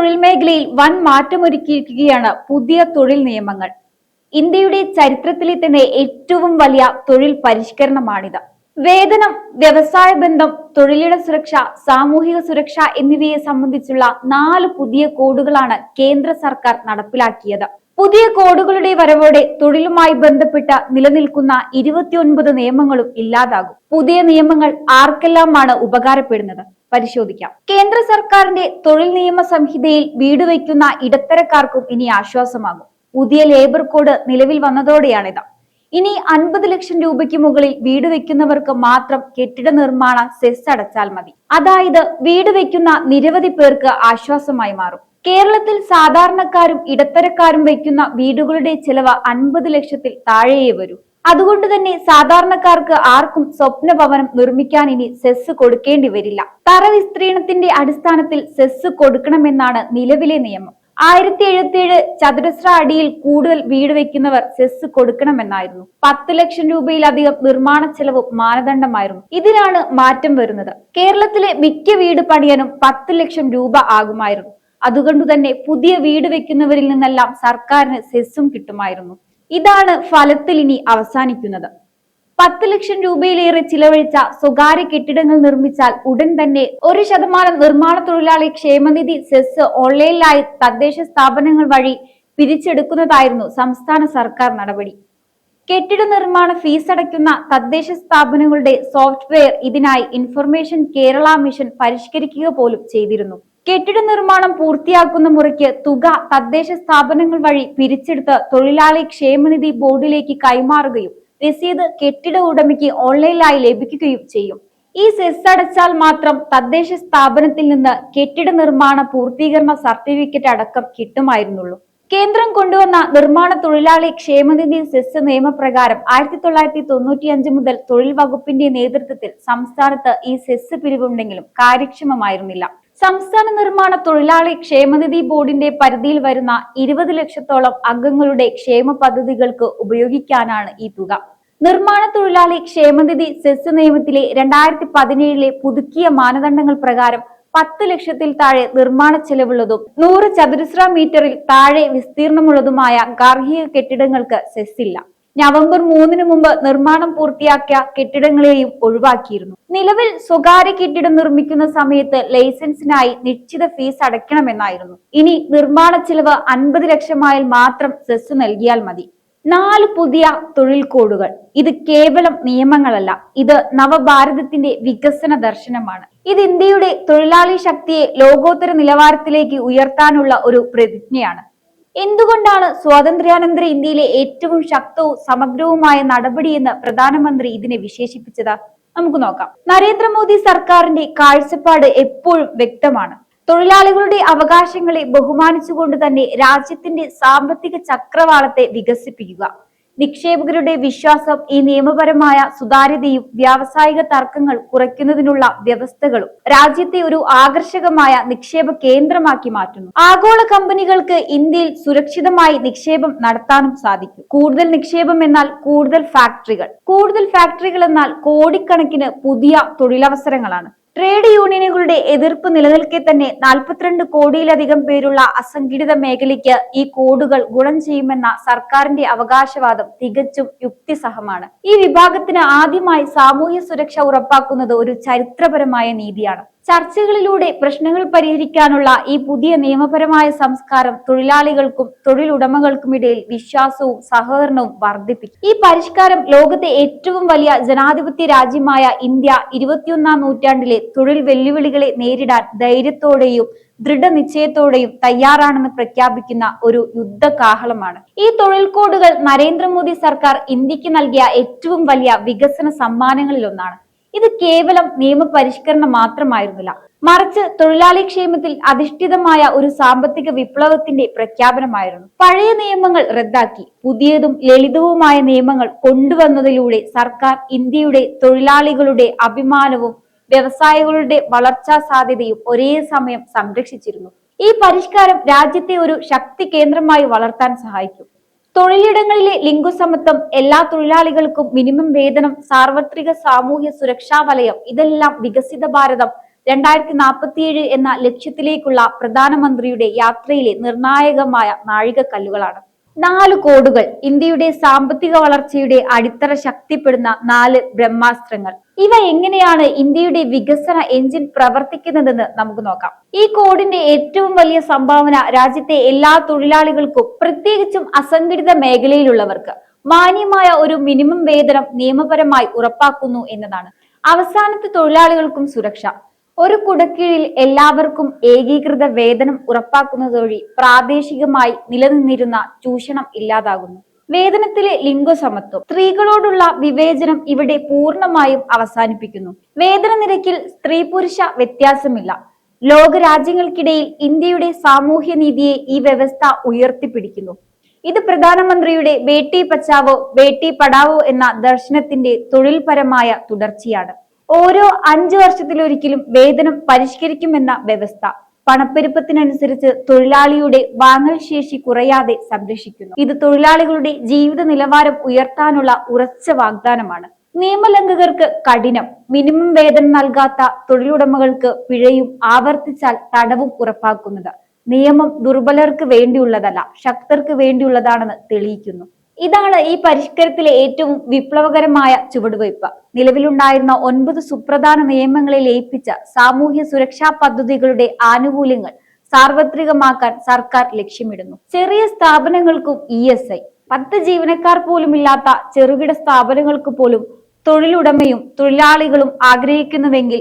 തൊഴിൽ മേഖലയിൽ വൻ മാറ്റമൊരുക്കിയിരിക്കുകയാണ് പുതിയ തൊഴിൽ നിയമങ്ങൾ. ഇന്ത്യയുടെ ചരിത്രത്തിലെ തന്നെ ഏറ്റവും വലിയ തൊഴിൽ പരിഷ്കരണമാണിത്. വേതനം വ്യവസായ ബന്ധം തൊഴിലിട സുരക്ഷ സാമൂഹിക സുരക്ഷ എന്നിവയെ സംബന്ധിച്ചുള്ള നാല് പുതിയ കോഡുകളാണ് കേന്ദ്ര സർക്കാർ നടപ്പിലാക്കിയത്. പുതിയ കോഡുകളുടെ വരവോടെ തൊഴിലുമായി ബന്ധപ്പെട്ട നിലനിൽക്കുന്ന ഇരുപത്തിയൊൻപത് നിയമങ്ങളും ഇല്ലാതാകും. പുതിയ നിയമങ്ങൾ ആർക്കെല്ലാമാണ് ഉപകാരപ്പെടുന്നത്? പരിശോധിക്കാം. കേന്ദ്ര സർക്കാരിന്റെ തൊഴിൽ നിയമ സംഹിതയിൽ വീട് വയ്ക്കുന്ന ഇടത്തരക്കാർക്കും ഇനി ആശ്വാസമാകും. പുതിയ ലേബർ കോഡ് നിലവിൽ വന്നതോടെയാണിത്. ഇനി അൻപത് ലക്ഷം രൂപയ്ക്ക് മുകളിൽ വീട് വെക്കുന്നവർക്ക് മാത്രം കെട്ടിട നിർമ്മാണ സെസ് അടച്ചാൽ മതി. അതായത് വീട് വെക്കുന്ന നിരവധി പേർക്ക് ആശ്വാസമായി മാറും. കേരളത്തിൽ സാധാരണക്കാരും ഇടത്തരക്കാരും വയ്ക്കുന്ന വീടുകളുടെ ചെലവ് അൻപത് ലക്ഷത്തിൽ താഴെയേ വരൂ. അതുകൊണ്ട് തന്നെ സാധാരണക്കാർക്ക് ആർക്കും സ്വപ്ന ഭവനം നിർമ്മിക്കാൻ ഇനി സെസ് കൊടുക്കേണ്ടി വരില്ല. തറ വിസ്തീർണത്തിന്റെ അടിസ്ഥാനത്തിൽ സെസ് കൊടുക്കണമെന്നാണ് നിലവിലെ നിയമം. ആയിരത്തി എഴുപത്തിയേഴ് ചതുരശ്ര അടിയിൽ കൂടുതൽ വീട് വെക്കുന്നവർ സെസ് കൊടുക്കണമെന്നായിരുന്നു. പത്ത് ലക്ഷം രൂപയിലധികം നിർമ്മാണ ചെലവും മാനദണ്ഡമായിരുന്നു. ഇതിനാണ് മാറ്റം വരുന്നത്. കേരളത്തിലെ മിക്ക വീട് പണിയാനും പത്ത് ലക്ഷം രൂപ ആകുമായിരുന്നു. അതുകൊണ്ട് തന്നെ പുതിയ വീട് വെക്കുന്നവരിൽ നിന്നെല്ലാം സർക്കാരിന് സെസ്സും കിട്ടുമായിരുന്നു. ഇതാണ് ഫലത്തിൽ ഇനി അവസാനിക്കുന്നത്. പത്ത് ലക്ഷം രൂപയിലേറെ ചിലവഴിച്ച സ്വകാര്യ കെട്ടിടങ്ങൾ നിർമ്മിച്ചാൽ ഉടൻ തന്നെ ഒരു ശതമാനം നിർമ്മാണ തൊഴിലാളി ക്ഷേമനിധി സെസ് ഓൺലൈനിലായി തദ്ദേശ സ്ഥാപനങ്ങൾ വഴി പിരിച്ചെടുക്കുന്നതായിരുന്നു സംസ്ഥാന സർക്കാർ നടപടി. കെട്ടിട നിർമ്മാണ ഫീസ് അടയ്ക്കുന്ന തദ്ദേശ സ്ഥാപനങ്ങളുടെ സോഫ്റ്റ്വെയർ ഇതിനായി ഇൻഫർമേഷൻ കേരള മിഷൻ പരിഷ്കരിക്കുക പോലും ചെയ്തിരുന്നു. കെട്ടിട നിർമ്മാണം പൂർത്തിയാക്കുന്ന മുറയ്ക്ക് തുക തദ്ദേശ സ്ഥാപനങ്ങൾ വഴി പിരിച്ചെടുത്ത് തൊഴിലാളി ക്ഷേമനിധി ബോർഡിലേക്ക് കൈമാറുകയും രസീത് കെട്ടിട ഉടമയ്ക്ക് ഓൺലൈനായി ലഭിക്കുകയും ചെയ്യും. ഈ സെസ് അടച്ചാൽ മാത്രം തദ്ദേശ സ്ഥാപനത്തിൽ നിന്ന് കെട്ടിട നിർമ്മാണ പൂർത്തീകരണ സർട്ടിഫിക്കറ്റ് അടക്കം കിട്ടുമായിരുന്നുള്ളൂ. കേന്ദ്രം കൊണ്ടുവന്ന നിർമ്മാണ തൊഴിലാളി ക്ഷേമനിധി സെസ് നിയമപ്രകാരം ആയിരത്തി തൊള്ളായിരത്തി തൊണ്ണൂറ്റിയഞ്ച് മുതൽ തൊഴിൽ വകുപ്പിന്റെ നേതൃത്വത്തിൽ സംസ്ഥാനത്ത് ഈ സെസ് പിരിവുണ്ടെങ്കിലും കാര്യക്ഷമമായിരുന്നില്ല. സംസ്ഥാന നിർമ്മാണ തൊഴിലാളി ക്ഷേമനിധി ബോർഡിന്റെ പരിധിയിൽ വരുന്ന ഇരുപത് ലക്ഷത്തോളം അംഗങ്ങളുടെ ക്ഷേമ പദ്ധതികൾക്ക് ഉപയോഗിക്കാനാണ് ഈ തുക. നിർമ്മാണ തൊഴിലാളി ക്ഷേമനിധി സെസ് നിയമത്തിലെ രണ്ടായിരത്തി പതിനേഴിലെ പുതുക്കിയ മാനദണ്ഡങ്ങൾ പ്രകാരം പത്ത് ലക്ഷത്തിൽ താഴെ നിർമ്മാണ ചെലവുള്ളതും നൂറ് ചതുരശ്ര മീറ്ററിൽ താഴെ വിസ്തീർണമുള്ളതുമായ ഗാർഹിക കെട്ടിടങ്ങൾക്ക് സെസ് ഇല്ല നവംബർ മൂന്നിന് മുമ്പ് നിർമ്മാണം പൂർത്തിയാക്കിയ കെട്ടിടങ്ങളെയും ഒഴിവാക്കിയിരുന്നു. നിലവിൽ സ്വകാര്യ കെട്ടിടം നിർമ്മിക്കുന്ന സമയത്ത് ലൈസൻസിനായി നിശ്ചിത ഫീസ് അടയ്ക്കണമെന്നായിരുന്നു. ഇനി നിർമ്മാണ ചെലവ് അൻപത് ലക്ഷമായാൽ മാത്രം സെസ് നൽകിയാൽ മതി. നാല് പുതിയ തൊഴിൽ കോഡുകൾ. ഇത് കേവലം നിയമങ്ങളല്ല. ഇത് നവഭാരതത്തിന്റെ വികസന ദർശനമാണ്. ഇത് ഇന്ത്യയുടെ തൊഴിലാളി ശക്തിയെ ലോകോത്തര നിലവാരത്തിലേക്ക് ഉയർത്താനുള്ള ഒരു പ്രതിജ്ഞയാണ്. എന്തുകൊണ്ടാണ് സ്വാതന്ത്ര്യാനന്തര ഇന്ത്യയിലെ ഏറ്റവും ശക്തവും സമഗ്രവുമായ നടപടിയെന്ന് പ്രധാനമന്ത്രി ഇതിനെ വിശേഷിപ്പിച്ചത്? നമുക്ക് നോക്കാം. നരേന്ദ്രമോദി സർക്കാരിന്റെ കാഴ്ചപ്പാട് എപ്പോഴും വ്യക്തമാണ്. തൊഴിലാളികളുടെ അവകാശങ്ങളെ ബഹുമാനിച്ചുകൊണ്ട് തന്നെ രാജ്യത്തിന്റെ സാമ്പത്തിക ചക്രവാളത്തെ വികസിപ്പിക്കുക. നിക്ഷേപകരുടെ വിശ്വാസം ഈ നിയമപരമായ സുതാര്യതയും വ്യാവസായിക തർക്കങ്ങൾ കുറയ്ക്കുന്നതിനുള്ള വ്യവസ്ഥകളും രാജ്യത്തെ ഒരു ആകർഷകമായ നിക്ഷേപ കേന്ദ്രമാക്കി മാറ്റുന്നു. ആഗോള കമ്പനികൾക്ക് ഇന്ത്യയിൽ സുരക്ഷിതമായി നിക്ഷേപം നടത്താനും സാധിക്കും. കൂടുതൽ നിക്ഷേപം എന്നാൽ കൂടുതൽ ഫാക്ടറികൾ. കൂടുതൽ ഫാക്ടറികൾ എന്നാൽ കോടിക്കണക്കിന് പുതിയ തൊഴിലവസരങ്ങളാണ്. ട്രേഡ് യൂണിയനുകളുടെ എതിർപ്പ് നിലനിൽക്കെ തന്നെ നാൽപ്പത്തിരണ്ട് കോടിയിലധികം പേരുള്ള അസംഘടിത മേഖലയ്ക്ക് ഈ കോഡുകൾ ഗുണം ചെയ്യുമെന്ന സർക്കാരിന്റെ അവകാശവാദം തികച്ചും യുക്തിസഹമാണ്. ഈ വിഭാഗത്തിന് ആദ്യമായി സാമൂഹ്യ സുരക്ഷ ഉറപ്പാക്കുന്നത് ഒരു ചരിത്രപരമായ നീതിയാണ്. ചർച്ചകളിലൂടെ പ്രശ്നങ്ങൾ പരിഹരിക്കാനുള്ള ഈ പുതിയ നിയമപരമായ സംസ്കാരം തൊഴിലാളികൾക്കും തൊഴിലുടമകൾക്കും ഇടയിൽ വിശ്വാസവും സഹകരണവും വർദ്ധിപ്പിക്കും ഈ പരിഷ്കാരം ലോകത്തെ ഏറ്റവും വലിയ ജനാധിപത്യ രാജ്യമായ ഇന്ത്യ ഇരുപത്തിയൊന്നാം നൂറ്റാണ്ടിലെ തൊഴിൽ വെല്ലുവിളികളെ നേരിടാൻ ധൈര്യത്തോടെയും ദൃഢനിശ്ചയത്തോടെയും തയ്യാറാണെന്ന് പ്രഖ്യാപിക്കുന്ന ഒരു യുദ്ധകാഹളമാണ്. ഈ തൊഴിൽ കോഡുകൾ നരേന്ദ്രമോദി സർക്കാർ ഇന്ത്യയ്ക്ക് നൽകിയ ഏറ്റവും വലിയ വികസന സമ്മാനങ്ങളിൽ ഒന്നാണ് ഇത് കേവലം നിയമപരിഷ്കരണം മാത്രമായിരുന്നില്ല. മറിച്ച് തൊഴിലാളി ക്ഷേമത്തിൽ അധിഷ്ഠിതമായ ഒരു സാമ്പത്തിക വിപ്ലവത്തിന്റെ പ്രഖ്യാപനമായിരുന്നു. പഴയ നിയമങ്ങൾ റദ്ദാക്കി പുതിയതും ലളിതവുമായ നിയമങ്ങൾ കൊണ്ടുവന്നതിലൂടെ സർക്കാർ ഇന്ത്യയുടെ തൊഴിലാളികളുടെ അഭിമാനവും വ്യവസായികളുടെ വളർച്ചാ സാധ്യതയും ഒരേ സമയം സംരക്ഷിച്ചിരുന്നു. ഈ പരിഷ്കാരം രാജ്യത്തെ ഒരു ശക്തി കേന്ദ്രമായി വളർത്താൻ സഹായിക്കും. തൊഴിലിടങ്ങളിലെ ലിംഗസമത്വം എല്ലാ തൊഴിലാളികൾക്കും മിനിമം വേതനം സാർവത്രിക സാമൂഹ്യ സുരക്ഷാ വലയം ഇതെല്ലാം വികസിത ഭാരതം രണ്ടായിരത്തി നാൽപ്പത്തിയേഴ് എന്ന ലക്ഷ്യത്തിലേക്കുള്ള പ്രധാനമന്ത്രിയുടെ യാത്രയിലെ നിർണായകമായ നാഴികക്കല്ലുകളാണ്. നാല് കോഡുകൾ ഇന്ത്യയുടെ സാമ്പത്തിക വളർച്ചയുടെ അടിത്തറ ശക്തിപ്പെടുന്ന നാല് ബ്രഹ്മാസ്ത്രങ്ങൾ. ഇവ എങ്ങനെയാണ് ഇന്ത്യയുടെ വികസന എഞ്ചിൻ പ്രവർത്തിക്കുന്നതെന്ന് നമുക്ക് നോക്കാം. ഈ കോഡിന്റെ ഏറ്റവും വലിയ സംഭാവന രാജ്യത്തെ എല്ലാ തൊഴിലാളികൾക്കും പ്രത്യേകിച്ചും അസംഘടിത മേഖലയിലുള്ളവർക്ക്. മാന്യമായ ഒരു മിനിമം വേതനം നിയമപരമായി ഉറപ്പാക്കുന്നു എന്നതാണ്. അവസാനത്തെ തൊഴിലാളികൾക്കും സുരക്ഷ. ഒരു കുടക്കീഴിൽ എല്ലാവർക്കും ഏകീകൃത വേതനം ഉറപ്പാക്കുന്നത് വഴി പ്രാദേശികമായി നിലനിന്നിരുന്ന ചൂഷണം ഇല്ലാതാകുന്നു. വേതനത്തിലെ ലിംഗസമത്വം. സ്ത്രീകളോടുള്ള വിവേചനം ഇവിടെ പൂർണമായും അവസാനിപ്പിക്കുന്നു. വേതന നിരക്കിൽ സ്ത്രീ പുരുഷ വ്യത്യാസമില്ല. ലോകരാജ്യങ്ങൾക്കിടയിൽ ഇന്ത്യയുടെ സാമൂഹ്യ നീതിയെ ഈ വ്യവസ്ഥ ഉയർത്തിപ്പിടിക്കുന്നു. ഇത് പ്രധാനമന്ത്രിയുടെ ബേട്ടി പച്ചാവോ ബേട്ടി പഠാവോ എന്ന ദർശനത്തിന്റെ തൊഴിൽപരമായ തുടർച്ചയാണ്. ഓരോ അഞ്ചു വർഷത്തിലൊരിക്കലും വേതനം പരിഷ്കരിക്കുമെന്ന വ്യവസ്ഥ. പണപ്പെരുപ്പത്തിനനുസരിച്ച് തൊഴിലാളിയുടെ വാങ്ങൽ ശേഷി കുറയാതെ സംരക്ഷിക്കുന്നു. ഇത് തൊഴിലാളികളുടെ ജീവിത നിലവാരം ഉയർത്താനുള്ള ഉറച്ച വാഗ്ദാനമാണ്. നിയമലംഘകർക്ക് കഠിനം. മിനിമം വേതനം നൽകാത്ത തൊഴിലുടമകൾക്ക് പിഴയും ആവർത്തിച്ചാൽ തടവും ഉറപ്പാക്കുന്നത്. നിയമം ദുർബലർക്ക് വേണ്ടിയുള്ളതല്ല ശക്തർക്ക് വേണ്ടിയുള്ളതാണെന്ന് തെളിയിക്കുന്നു. ഇതാണ് ഈ പരിഷ്കരത്തിലെ ഏറ്റവും വിപ്ലവകരമായ ചുവടുവയ്പ്. നിലവിലുണ്ടായിരുന്ന ഒൻപത് സുപ്രധാന നിയമങ്ങളെ ലയിപ്പിച്ച സാമൂഹ്യ സുരക്ഷാ പദ്ധതികളുടെ ആനുകൂല്യങ്ങൾ സാർവത്രികമാക്കാൻ സർക്കാർ ലക്ഷ്യമിടുന്നു. ചെറിയ സ്ഥാപനങ്ങൾക്കും ഇ എസ് ഐ പത്ത് ജീവനക്കാർ പോലും ഇല്ലാത്ത ചെറുകിട സ്ഥാപനങ്ങൾക്ക് പോലും തൊഴിലുടമയും തൊഴിലാളികളും ആഗ്രഹിക്കുന്നുവെങ്കിൽ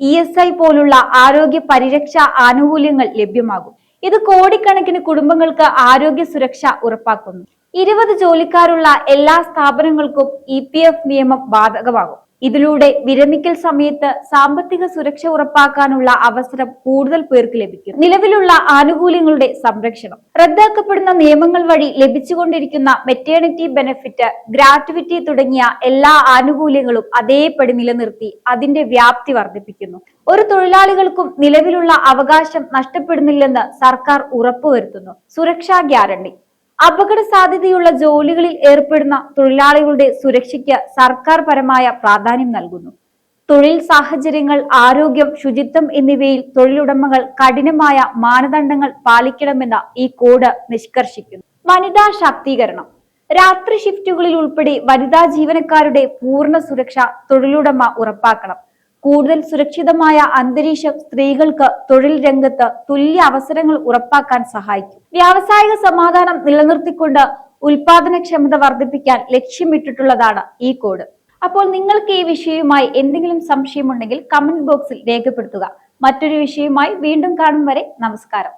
ഇ എസ് ഐ പോലുള്ള ആരോഗ്യ പരിരക്ഷാ ആനുകൂല്യങ്ങൾ ലഭ്യമാകും. ഇത് കോടിക്കണക്കിന് കുടുംബങ്ങൾക്ക് ആരോഗ്യ സുരക്ഷ ഉറപ്പാക്കുന്നു. ഇരുപത് ജോലിക്കാരുള്ള എല്ലാ സ്ഥാപനങ്ങൾക്കും ഇ പി എഫ് നിയമം ബാധകമാകും. ഇതിലൂടെ വിരമിക്കൽ സമയത്ത് സാമ്പത്തിക സുരക്ഷ ഉറപ്പാക്കാനുള്ള അവസരം കൂടുതൽ പേർക്ക് ലഭിക്കും. നിലവിലുള്ള ആനുകൂല്യങ്ങളുടെ സംരക്ഷണം. റദ്ദാക്കപ്പെടുന്ന നിയമങ്ങൾ വഴി ലഭിച്ചുകൊണ്ടിരിക്കുന്ന മെറ്റേണിറ്റി ബെനഫിറ്റ് ഗ്രാറ്റുവിറ്റി തുടങ്ങിയ എല്ലാ ആനുകൂല്യങ്ങളും അതേപടി നിലനിർത്തി അതിന്റെ വ്യാപ്തി വർദ്ധിപ്പിക്കുന്നു. ഒരു തൊഴിലാളികൾക്കും നിലവിലുള്ള അവകാശം നഷ്ടപ്പെടുന്നില്ലെന്ന് സർക്കാർ ഉറപ്പുവരുത്തുന്നു. സുരക്ഷാ ഗ്യാരണ്ടി. അപകട സാധ്യതയുള്ള ജോലികളിൽ ഏർപ്പെടുന്ന തൊഴിലാളികളുടെ സുരക്ഷയ്ക്ക് സർക്കാർ പരമായ പ്രാധാന്യം നൽകുന്നു. തൊഴിൽ സാഹചര്യങ്ങൾ ആരോഗ്യം ശുചിത്വം എന്നിവയിൽ തൊഴിലുടമകൾ കഠിനമായ മാനദണ്ഡങ്ങൾ പാലിക്കണമെന്ന് ഈ കോഡ് നിഷ്കർഷിക്കുന്നു. വനിതാ ശാക്തീകരണം. രാത്രി ഷിഫ്റ്റുകളിൽ ഉൾപ്പെടെ വനിതാ ജീവനക്കാരുടെ പൂർണ സുരക്ഷ തൊഴിലുടമ ഉറപ്പാക്കണം. കൂടുതൽ സുരക്ഷിതമായ അന്തരീക്ഷം സ്ത്രീകൾക്ക് തൊഴിൽ രംഗത്ത് തുല്യ അവസരങ്ങൾ ഉറപ്പാക്കാൻ സഹായിക്കും. വ്യാവസായിക സമാധാനം നിലനിർത്തിക്കൊണ്ട് ഉൽപാദനക്ഷമത വർദ്ധിപ്പിക്കാൻ ലക്ഷ്യമിട്ടിട്ടുള്ളതാണ് ഈ കോഡ്. അപ്പോൾ നിങ്ങൾക്ക് ഈ വിഷയവുമായി എന്തെങ്കിലും സംശയമുണ്ടെങ്കിൽ കമന്റ് ബോക്സിൽ രേഖപ്പെടുത്തുക. മറ്റൊരു വിഷയവുമായി വീണ്ടും കാണും വരെ നമസ്കാരം.